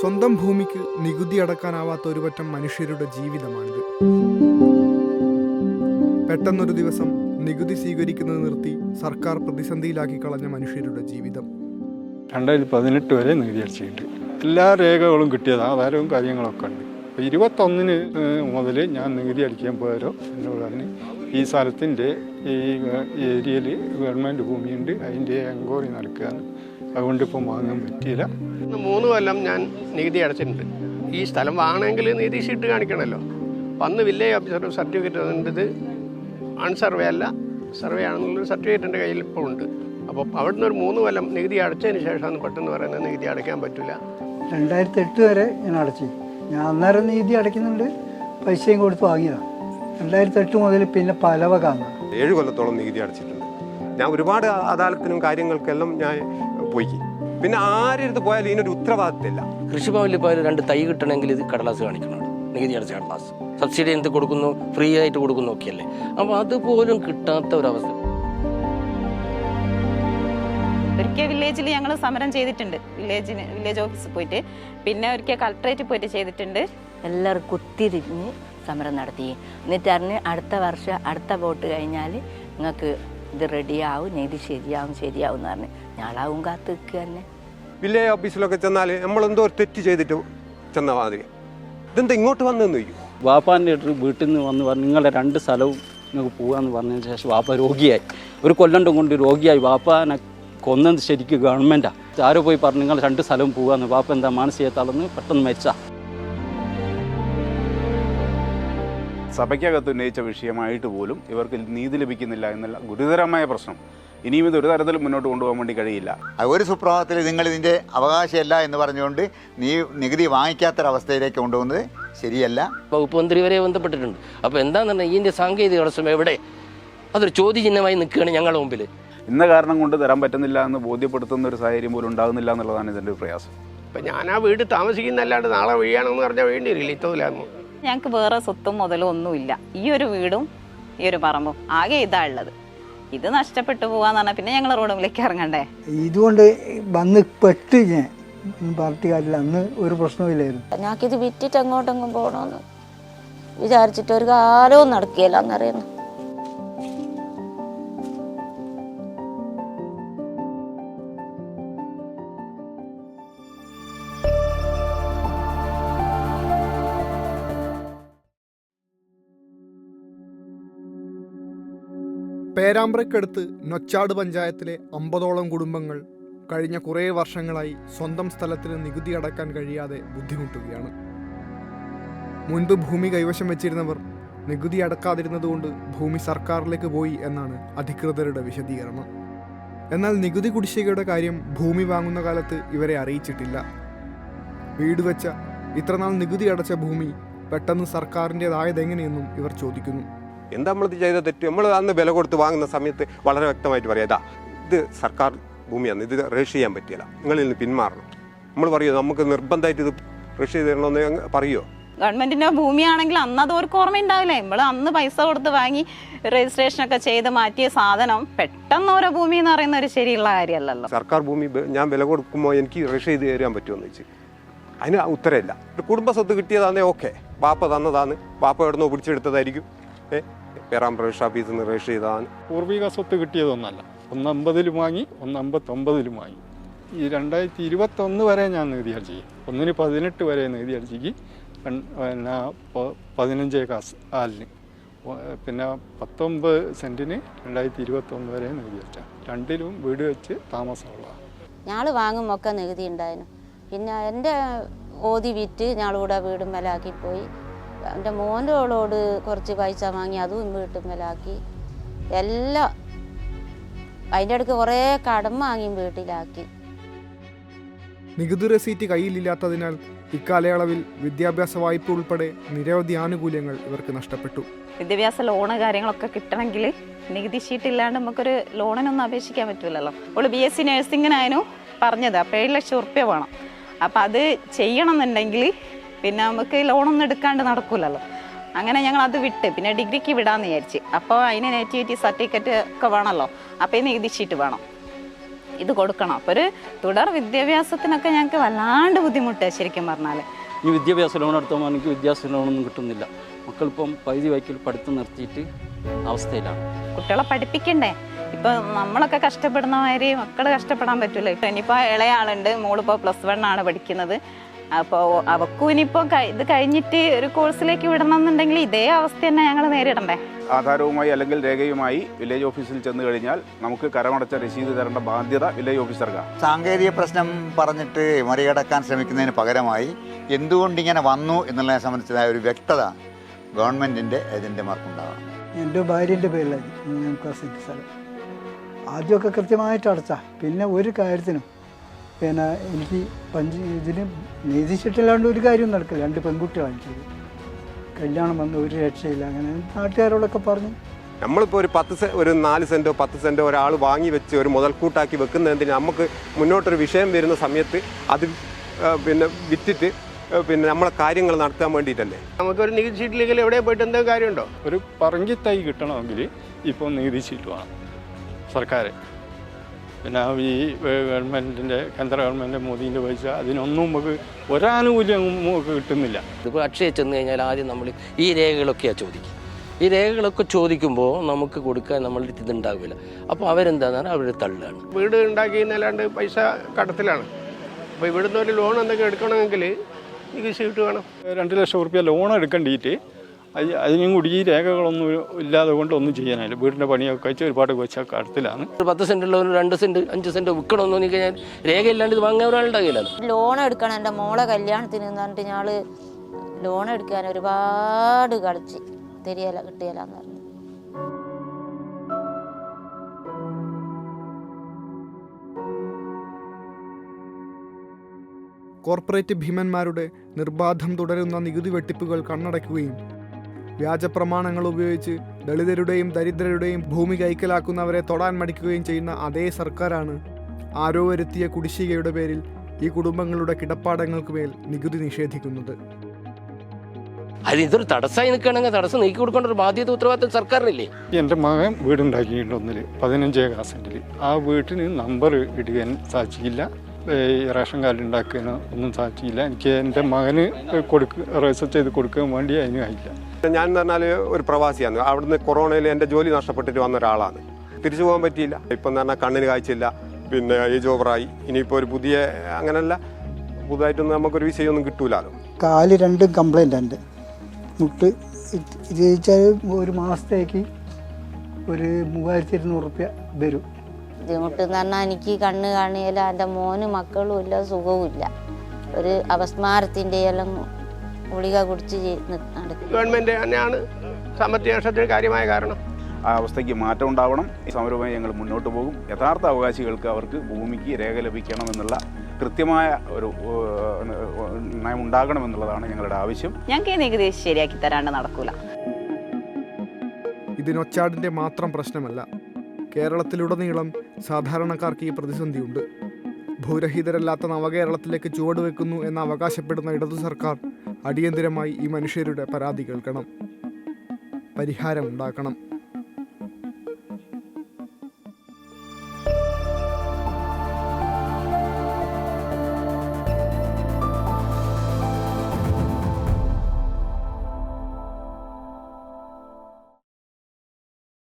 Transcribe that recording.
സ്വന്തം ഭൂമിക്ക് നികുതി അടക്കാനാവാത്ത ഒരു പറ്റം മനുഷ്യരുടെ ജീവിതമാണിത്. പെട്ടെന്നൊരു ദിവസം നികുതി സ്വീകരിക്കുന്നത് നിർത്തി സർക്കാർ പ്രതിസന്ധിയിലാക്കി കളഞ്ഞ മനുഷ്യരുടെ ജീവിതം. രണ്ടായിരത്തി പതിനെട്ട് വരെ നികുതി അടച്ചിട്ടുണ്ട്. എല്ലാ രേഖകളും കിട്ടിയത് ആധാരവും കാര്യങ്ങളൊക്കെ ഉണ്ട്. ഇരുപത്തൊന്നിന് മുതൽ ഞാൻ നികുതി അടിക്കാൻ പോയാലോ എന്നോട് പറഞ്ഞ് ഈ സ്ഥലത്തിന്റെ ഈ ഏരിയയിൽ ഗവൺമെന്റ് ഭൂമിയുണ്ട്. അതിന്റെ എൻക്വയറി നടക്കുകയാണ്. അതുകൊണ്ട് ഇപ്പം വാങ്ങാൻ പറ്റിയില്ല. ഇന്ന് മൂന്ന് കൊല്ലം ഞാൻ നികുതി അടച്ചിട്ടുണ്ട്. ഈ സ്ഥലം വാങ്ങണമെങ്കിൽ നികുതി ഷീട്ട് കാണിക്കണമല്ലോ. വന്ന് അന്ന് വില്ലേജ് ഓഫീസർ സർട്ടിഫിക്കറ്റ് തന്നിട്ട് അൺസർവേ അല്ല സർവേ ആണെന്നുള്ളൊരു സർട്ടിഫിക്കറ്റ് എന്റെ കയ്യിൽ ഇപ്പോൾ ഉണ്ട്. അപ്പോൾ അവിടുന്ന് ഒരു മൂന്ന് കൊല്ലം നികുതി അടച്ചതിന് ശേഷമാണ് പെട്ടെന്ന് പറയുന്നത് നികുതി അടയ്ക്കാൻ പറ്റില്ല. രണ്ടായിരത്തി എട്ട് വരെ ഞാൻ അടച്ചു. ഞാൻ അന്നേരം നികുതി അടയ്ക്കുന്നുണ്ട്. പൈസയും കൊടുത്ത് വാങ്ങിയതാണ്. രണ്ടായിരത്തി എട്ട് മുതൽ പിന്നെ പല വക ഏഴ് കൊല്ലത്തോളം നികുതി അടച്ചിട്ടുണ്ട്. ഞാൻ ഒരുപാട് അദാലത്തിനും കാര്യങ്ങൾക്കെല്ലാം ഞാൻ പോയി. പിന്നെ ആരെടുത്ത് പോയാലും ഇതിനൊരു ഉത്തരവാദിത്തമില്ല. കൃഷിഭവനിൽ പോയാലും രണ്ട് തൈ കിട്ടണമെങ്കിൽ ഇത് കടലാസ് കാണിക്കണം നികുതി അടച്ച കടലാസ്. സബ്സിഡി എന്ത് കൊടുക്കുന്നു? ഫ്രീ ആയിട്ട് കൊടുക്കുന്നു ഒക്കെയല്ലേ. അപ്പോൾ അതുപോലും കിട്ടാത്ത ഒരവസ്ഥ. ഒരിക്കൽ വില്ലേജിൽ ഞങ്ങൾ സമരം ചെയ്തിട്ടുണ്ട്. വില്ലേജിന് വില്ലേജ് ഓഫീസിൽ പോയിട്ട്. പിന്നെ ഒരിക്കൽ കളക്ടറേറ്റിൽ പോയിട്ട് ചെയ്തിട്ടുണ്ട്. എല്ലാവർക്കും കുത്തിരിഞ്ഞ് സമരം നടത്തി. എന്നിട്ട് അറിഞ്ഞ് അടുത്ത വർഷം അടുത്ത വോട്ട് കഴിഞ്ഞാൽ നിങ്ങൾക്ക് ഇത് റെഡിയാവും നീതി ശരിയാവും ശരിയാവും എന്ന് പറഞ്ഞ് ഞാളാവും കാത്ത് നിൽക്കുക തന്നെ. വില്ലേജ് ഓഫീസിലൊക്കെ ചെന്നാൽ നമ്മളെന്തോ ഒരു തെറ്റ് ചെയ്തിട്ട് ചെന്ന മാതിരി. ഇതെന്താ ഇങ്ങോട്ട് വന്നെന്ന് ചോദിക്കും. വാപ്പാന്റെ വീട്ടിൽ നിന്ന് വന്ന് പറഞ്ഞു നിങ്ങളുടെ രണ്ട് സ്ഥലവും നിങ്ങൾക്ക് പോകാമെന്ന് പറഞ്ഞതിന് ശേഷം വാപ്പ രോഗിയായി. ഒരു കൊല്ലം കൊണ്ട് രോഗിയായി. വാപ്പാനെ കൊന്നത് ശരിക്കും ഗവൺമെന്റാണ് ആരോ പോയി പറഞ്ഞു നിങ്ങൾ രണ്ട് സ്ഥലവും പോകാമെന്ന് വാപ്പ എന്താ മാനസിക തളർന്ന് പെട്ടെന്ന് മരിച്ചാ സഭയ്ക്കകത്ത് ഉന്നയിച്ച വിഷയമായിട്ട് പോലും ഇവർക്ക് നീതി ലഭിക്കുന്നില്ല എന്നുള്ള ഗുരുതരമായ പ്രശ്നം. ഇനിയും ഇത് ഒരു തരത്തിലും മുന്നോട്ട് കൊണ്ടുപോകാൻ വേണ്ടി കഴിയില്ല. ഒരു സുപ്രഭാതത്തിൽ നിങ്ങൾ ഇതിന്റെ അവകാശമല്ല എന്ന് പറഞ്ഞുകൊണ്ട് നീ നികുതി വാങ്ങിക്കാത്തൊരവസ്ഥയിലേക്ക് കൊണ്ടുപോകുന്നത് ശരിയല്ല. വകുപ്പ് മന്ത്രി വരെ ബന്ധപ്പെട്ടിട്ടുണ്ട്. അപ്പോൾ എന്താണെന്ന് പറഞ്ഞാൽ ഇതിന്റെ സാങ്കേതിക തടസ്സം എവിടെ? അതൊരു ചോദ്യചിഹ്നമായി നിൽക്കുകയാണ് ഞങ്ങളുടെ മുമ്പിൽ ഇന്ന കാരണം കൊണ്ട് തരാൻ പറ്റുന്നില്ല എന്ന് ബോധ്യപ്പെടുത്തുന്ന ഒരു സാഹചര്യം പോലും ഉണ്ടാകുന്നില്ല എന്നുള്ളതാണ് ഇതിന്റെ ഒരു പ്രയാസം. അപ്പം ഞാൻ ആ വീട് താമസിക്കുന്നല്ലാണ്ട് നാളെ വഴിയാണെന്ന് പറഞ്ഞാൽ വേണ്ടി വരില്ല. ഇത്തൂലാന്ന് ഞങ്ങൾക്ക് വേറെ സ്വത്തും മുതലും ഒന്നുമില്ല. ഈ ഒരു വീടും ഈ ഒരു പറമ്പും ആകെ ഇതാ ഉള്ളത്. ഇത് നഷ്ടപ്പെട്ടു പോവാന്ന് പറഞ്ഞാൽ പിന്നെ ഞങ്ങൾ റോഡുമിലേക്ക് ഇറങ്ങണ്ടേ? ഇതുകൊണ്ട് വന്ന് പെട്ട് ഞാൻ പാർട്ടി കാര്യമില്ല അന്ന് ഒരു പ്രശ്നമില്ലായിരുന്നു ഞങ്ങൾക്കിത് വിറ്റിട്ട് അങ്ങോട്ടെങ്ങും പോകണമെന്ന് വിചാരിച്ചിട്ട് ഒരു കാലവും നടക്കുകയില്ല എന്നറിയുന്നു പേരാമ്പ്രയ്ക്കടുത്ത് നൊച്ചാട് പഞ്ചായത്തിലെ അമ്പതോളം കുടുംബങ്ങൾ കഴിഞ്ഞ കുറേ വർഷങ്ങളായി സ്വന്തം സ്ഥലത്തിന് നികുതി അടക്കാൻ കഴിയാതെ ബുദ്ധിമുട്ടുകയാണ്. മുൻപ് ഭൂമി കൈവശം വെച്ചിരുന്നവർ നികുതി അടക്കാതിരുന്നതുകൊണ്ട് ഭൂമി സർക്കാരിലേക്ക് പോയി എന്നാണ് അധികൃതരുടെ വിശദീകരണം. എന്നാൽ നികുതി കുടിശ്ശികയുടെ കാര്യം ഭൂമി വാങ്ങുന്ന കാലത്ത് ഇവരെ അറിയിച്ചിട്ടില്ല. വീട് വെച്ച ഇത്രനാൾ നികുതി അടച്ച ഭൂമി പെട്ടെന്ന് സർക്കാരിന്റെതായതെങ്ങനെയെന്നും ഇവർ ചോദിക്കുന്നു. എന്താ നമ്മൾ ചെയ്ത തെറ്റ്? നമ്മൾ അന്ന് വില കൊടുത്ത് വാങ്ങുന്ന സമയത്ത് വളരെ വ്യക്തമായിട്ട് പറയാം ഇതാ ഇത് സർക്കാർ ഭൂമിയാണ് ഇത് രജിസ്റ്റർ ചെയ്യാൻ പറ്റില്ല നിങ്ങളിൽ നിന്ന് പിന്മാറണം. നമ്മൾ പറയുമോ നമുക്ക് നിർബന്ധമായിട്ട് ഇത് രജിസ്റ്റർ ചെയ്ത് തരണമെന്ന് പറയുമോ ഗവൺമെന്റിന്റെ ഭൂമിയാണെങ്കിൽ അന്ന് അത് അവർക്ക് ഓർമ്മയുണ്ടാവില്ല? നമ്മൾ അന്ന് പൈസ കൊടുത്ത് വാങ്ങി രജിസ്ട്രേഷൻ ഒക്കെ ചെയ്ത് മാറ്റിയ സാധനം പെട്ടെന്ന് ഓരോ ഭൂമി എന്ന് പറയുന്ന ഒരു ശരിയുള്ള കാര്യമല്ലല്ലോ. സർക്കാർ ഭൂമി ഞാൻ വില കൊടുക്കുമ്പോൾ എനിക്ക് രജിസ്റ്റർ ചെയ്ത് തരാൻ പറ്റുമെന്ന് വെച്ച് അതിന് ഉത്തരമില്ല. കുടുംബ സ്വത്ത് കിട്ടിയതാണേ ഓക്കെ. ബാപ്പ തന്നതാണ് ബാപ്പ എവിടുന്നോ പിടിച്ചെടുത്തതായിരിക്കും. ഏ? പേരാമ്പ്ര രജിസ്റ്റർ ഓഫീസിൽ നിന്ന് രജിസ്റ്റർ ചെയ്തതാണ് പൂർവിക സ്വത്ത് കിട്ടിയതൊന്നല്ല ഒന്ന് അമ്പതിലും വാങ്ങി ഒന്ന് അമ്പത്തൊമ്പതിലും വാങ്ങി. ഈ രണ്ടായിരത്തി ഇരുപത്തൊന്ന് വരെ ഞാൻ നികുതി അടിച്ചു ഒന്നിന് പതിനെട്ട് വരെ നികുതി അടിച്ചിക്ക് പിന്നെ പതിനഞ്ചേ കാസ് ആലിന്. പിന്നെ പത്തൊമ്പത് സെന്റിന് രണ്ടായിരത്തി ഇരുപത്തൊന്ന് വരെ നികുതി അടിച്ച രണ്ടിലും വീട് വെച്ച് താമസമുള്ളതാണ്. ഞങ്ങൾ വാങ്ങുമൊക്കെ നികുതി ഉണ്ടായിരുന്നു. പിന്നെ എന്റെ ഓതി വിറ്റ് ഞങ്ങളിവിടെ വീടും മേലാക്കി പോയി. എന്റെ മോന്റെ ഓളോട് കുറച്ച് പൈസ വാങ്ങി അതും വീട്ടും മേലാക്കി. എല്ലാം അതിന്റെ അടുക്ക് കുറേ കടം വാങ്ങിയും വീട്ടിലാക്കി. നികുതി റെസീറ്റ് കയ്യിലില്ലാത്തതിനാൽ ഇക്കാലയളവിൽ വിദ്യാഭ്യാസ വായ്പ ഉൾപ്പെടെ നിരവധി ആനുകൂല്യങ്ങൾ ഇവർക്ക് നഷ്ടപ്പെട്ടു. വിദ്യാഭ്യാസ ലോണ് കാര്യങ്ങളൊക്കെ കിട്ടണമെങ്കിൽ നികുതി ഷീറ്റ് ഇല്ലാണ്ട് നമുക്കൊരു ലോണിനൊന്നും അപേക്ഷിക്കാൻ പറ്റില്ലല്ലോ അവൾ ബി എസ് സി നഴ്സിങ്ങിനായിരുന്നു പറഞ്ഞത് അപ്പോൾ ഏഴ് ലക്ഷം ഉറുപ്യ വേണം. അപ്പം അത് ചെയ്യണം എന്നുണ്ടെങ്കിൽ പിന്നെ നമുക്ക് ലോണൊന്നും എടുക്കാണ്ട് നടക്കൂലല്ലോ. അങ്ങനെ ഞങ്ങൾ അത് വിട്ട്. പിന്നെ ഡിഗ്രിക്ക് വിടാമെന്ന് വിചാരിച്ച്. അപ്പോൾ അതിന് നേറ്റിവിറ്റി സർട്ടിഫിക്കറ്റ് ഒക്കെ വേണമല്ലോ അപ്പോൾ ഈ നികുതി ഷീറ്റ് വേണം. ഇത് കൊടുക്കണം. അപ്പോൾ ഒരു തുടർ വിദ്യാഭ്യാസത്തിനൊക്കെ ഞങ്ങൾക്ക് വല്ലാണ്ട് ബുദ്ധിമുട്ട് ശരിക്കും പറഞ്ഞാൽ ഈ വിദ്യാഭ്യാസ ലോൺ എടുത്താൽ എനിക്ക് വിദ്യാഭ്യാസ ലോണൊന്നും കിട്ടുന്നില്ല. മക്കളിപ്പം പകുതി വൈക്കൽ പഠിത്തം നിർത്തിയിട്ട് അവസ്ഥയിലാണ്. കുട്ടികളെ പഠിപ്പിക്കണ്ടേ? ഇപ്പൊ നമ്മളൊക്കെ കഷ്ടപ്പെടുന്ന മാതിരി മക്കൾ കഷ്ടപ്പെടാൻ പറ്റൂല. ഇപ്പൊ ഇനിയിപ്പോ ഇളയ ആളുണ്ട്. മോളിപ്പോ പ്ലസ് വൺ ആണ് പഠിക്കുന്നത്. അപ്പോൾ അവക്കും ഇനിയിപ്പോ ഇത് കഴിഞ്ഞിട്ട് ഒരു കോഴ്സിലേക്ക് വിടണം എന്നുണ്ടെങ്കിൽ ഇതേ അവസ്ഥ തന്നെ ഞങ്ങൾ നേരിടണ്ടേ? ആധാരവുമായി അല്ലെങ്കിൽ രേഖയുമായി വില്ലേജ് ഓഫീസിൽ ചെന്ന് കഴിഞ്ഞാൽ നമുക്ക് കരമടച്ച രസീത് തരേണ്ട ബാധ്യത വില്ലേജ് ഓഫീസർക്കാണ് സാങ്കേതിക പ്രശ്നം പറഞ്ഞിട്ട് മറികടക്കാൻ ശ്രമിക്കുന്നതിന് പകരമായി എന്തുകൊണ്ട് ഇങ്ങനെ വന്നു എന്നുള്ളതിനെ സംബന്ധിച്ചതായ ഒരു വ്യക്തത ഗവൺമെന്റിന്റെ ഏജന്റുമാർക്കുണ്ടാവണം എന്റെ ഭാര്യന്റെ സ്ഥലം ആദ്യമൊക്കെ കൃത്യമായിട്ട് അടച്ചാ. പിന്നെ ഒരു കാര്യത്തിനും പിന്നെ എനിക്ക് പഞ്ച് ഇതിന് നീതിച്ചിട്ടില്ലാണ്ട് ഒരു കാര്യവും നടക്കില്ല. രണ്ട് പെൺകുട്ടികളാണ് എനിക്കത് കല്യാണം വന്ന് ഒരു രക്ഷയില്ല. അങ്ങനെ നാട്ടുകാരോടൊക്കെ പറഞ്ഞു. നമ്മളിപ്പോൾ ഒരു പത്ത് സെ ഒരു നാല് സെന്റോ പത്ത് സെന്റോ ഒരാൾ വാങ്ങി വെച്ച് ഒരു മുതൽക്കൂട്ടാക്കി വെക്കുന്നതിന് നമുക്ക് മുന്നോട്ടൊരു വിഷയം വരുന്ന സമയത്ത് അത് പിന്നെ വിറ്റിട്ട് പിന്നെ നമ്മളെ കാര്യങ്ങൾ നടത്താൻ വേണ്ടിയിട്ടല്ലേ? നമുക്കൊരു നികുതി ഷീറ്റില്ലെങ്കിൽ എവിടെ പോയിട്ട് എന്തെങ്കിലും കാര്യമുണ്ടോ? ഒരു പറങ്കി തൈ കിട്ടണമെങ്കിൽ ഇപ്പോൾ നികുതി ചീട്ട് വേണം. സർക്കാർ പിന്നെ ഈ ഗവൺമെന്റിന്റെ കേന്ദ്ര ഗവൺമെന്റ് മോദീന്റെ പൈസ അതിനൊന്നും നമുക്ക് ഒരാനുകൂല്യം നമുക്ക് കിട്ടുന്നില്ല. ഇതിപ്പോൾ അക്ഷയ ചെന്ന് കഴിഞ്ഞാൽ ആദ്യം നമ്മൾ ഈ രേഖകളൊക്കെയാണ് ചോദിക്കുക. ഈ രേഖകളൊക്കെ ചോദിക്കുമ്പോൾ നമുക്ക് കൊടുക്കാൻ നമ്മളുടെ ഇതുണ്ടാവില്ല. അപ്പോൾ അവരെന്താന്ന് പറഞ്ഞാൽ അവർ തള്ളുകയാണ് വീട് ഉണ്ടാക്കിയെന്നല്ലാണ്ട് പൈസ കടത്തിലാണ്. അപ്പോൾ ഇവിടുന്ന് ഒരു ലോൺ എന്തെങ്കിലും എടുക്കണമെങ്കിൽ നികുതി ഷീട്ട് വേണം രണ്ട് ലക്ഷം റുപ്യ ലോൺ എടുക്കേണ്ടിയിട്ട് അതിനും കൂടി ഈ രേഖകളൊന്നും ഇല്ലാതെ കൊണ്ട് ഒന്നും ചെയ്യാനില്ല വീടിന്റെ പണിയൊക്കെ കഴിച്ച് ഒരുപാട് വെച്ച കടത്തിലാണ്. പത്ത് സെന്റ് ഒരു രണ്ട് സെന്റ് അഞ്ച് സെന്റ് വിൽക്കണമെന്ന് തോന്നി കഴിഞ്ഞാൽ രേഖയില്ലാണ്ട് ഇത് വാങ്ങാൻ കയ്യിലാണ്. ലോൺ എടുക്കണം എന്റെ മോളെ കല്യാണത്തിന് എന്ന് പറഞ്ഞിട്ട് ഞാൾ ലോൺ എടുക്കാൻ ഒരുപാട് കളിച്ച് തരികയില്ല കിട്ടിയല എന്ന് പറഞ്ഞു. കോർപ്പറേറ്റ് ഭീമന്മാരുടെ നിർബാധം തുടരുന്ന നികുതി വെട്ടിപ്പുകൾ കണ്ണടയ്ക്കുകയും വ്യാജ പ്രമാണങ്ങൾ ഉപയോഗിച്ച് ദളിതരുടെയും ദരിദ്രരുടെയും ഭൂമി കൈക്കലാക്കുന്നവരെ തൊടാൻ മടിക്കുകയും ചെയ്യുന്ന അതേ സർക്കാരാണ് ആരോ വരുത്തിയ കുടിശ്ശികയുടെ പേരിൽ ഈ കുടുംബങ്ങളുടെ കിടപ്പാടങ്ങൾക്ക് മേൽ നികുതി നിഷേധിക്കുന്നത്. അത് ഇതൊരു തടസ്സമായി നിൽക്കുകയാണെങ്കിൽ തടസ്സം നീക്കി കൊടുക്കേണ്ട ഒരു ബാധ്യത ഉത്തരവാദിത്തം സർക്കാരിനില്ലേ? എന്റെ മകൻ വീടുണ്ടാക്കിയിട്ടുണ്ട് ഒന്നിൽ പതിനഞ്ച് സെന്റിൽ ആ വീട്ടിന് നമ്പർ ഇടുകയാൻ സാധിച്ചില്ല. റേഷൻ കാർഡ് ഉണ്ടാക്കാനോ ഒന്നും സാധിച്ചില്ല. എനിക്ക് എന്റെ മകന് കൊടുക്ക രജിസ്റ്റർ ചെയ്ത് കൊടുക്കാൻ വേണ്ടി അതിന് ആയില്ല. ഞാൻ എന്ന് പറഞ്ഞാൽ ഒരു പ്രവാസിയാണ്. അവിടുന്ന് കൊറോണയിൽ എന്റെ ജോലി നഷ്ടപ്പെട്ടിട്ട് വന്ന ഒരാളാണ്. തിരിച്ചു പോകാൻ പറ്റിയില്ല. ഇപ്പം എന്ന് പറഞ്ഞാൽ കണ്ണിന് കാഴ്ചയില്ല. പിന്നെ ഏജ് ഓവറായി. ഇനിയിപ്പോൾ ഒരു പുതിയ അങ്ങനെയല്ല പുതുതായിട്ടൊന്നും നമുക്കൊരു വിഷയമൊന്നും കിട്ടൂലോ കാൽ രണ്ടും കംപ്ലൈന്റ് ഉണ്ട്. മുട്ട് ഇത് ഇത് ഒരു മാസത്തേക്ക് ഒരു മൂവായിരത്തി ഇരുന്നൂറ് റുപ്യ വരും. ബുദ്ധിമുട്ട് എന്ന് പറഞ്ഞാൽ എനിക്ക് കണ്ണ് കാണിയില്ല എന്റെ മോന് മക്കളും ഇല്ല സുഖവും ഇല്ല. ഒരു അപസ്മാരത്തിന്റെ എല്ലാം ഗുളിക കുടിച്ച് നടക്കും. ഗവൺമെന്റ് തന്നെയാണ് സാമ്പത്തിക നഷ്ടത്തിന് കാര്യമായ കാരണം. ആ അവസ്ഥയ്ക്ക് മാറ്റം ഉണ്ടാവണം. ഈ സമരവുമായി ഞങ്ങൾ മുന്നോട്ട് പോകും. യഥാർത്ഥ അവകാശികൾക്ക് അവർക്ക് ഭൂമിക്ക് രേഖ ലഭിക്കണമെന്നുള്ള കൃത്യമായ ഒരു നയം ഉണ്ടാകണമെന്നുള്ളതാണ് ഞങ്ങളുടെ ആവശ്യം. ഞങ്ങൾക്ക് ഈ നികുതി ശരിയാക്കി തരാണ്ട് നടക്കൂല. ഇതിനൊച്ചാടിന്റെ മാത്രം പ്രശ്നമല്ല. കേരളത്തിലുടനീളം സാധാരണക്കാർക്ക് ഈ പ്രതിസന്ധിയുണ്ട്. ഭൂരഹിതരല്ലാത്ത നവകേരളത്തിലേക്ക് ചുവടുവെക്കുന്നു എന്ന് അവകാശപ്പെടുന്ന ഇടതു സർക്കാർ അടിയന്തിരമായി ഈ മനുഷ്യരുടെ പരാതി കേൾക്കണം. പരിഹാരമുണ്ടാക്കണം.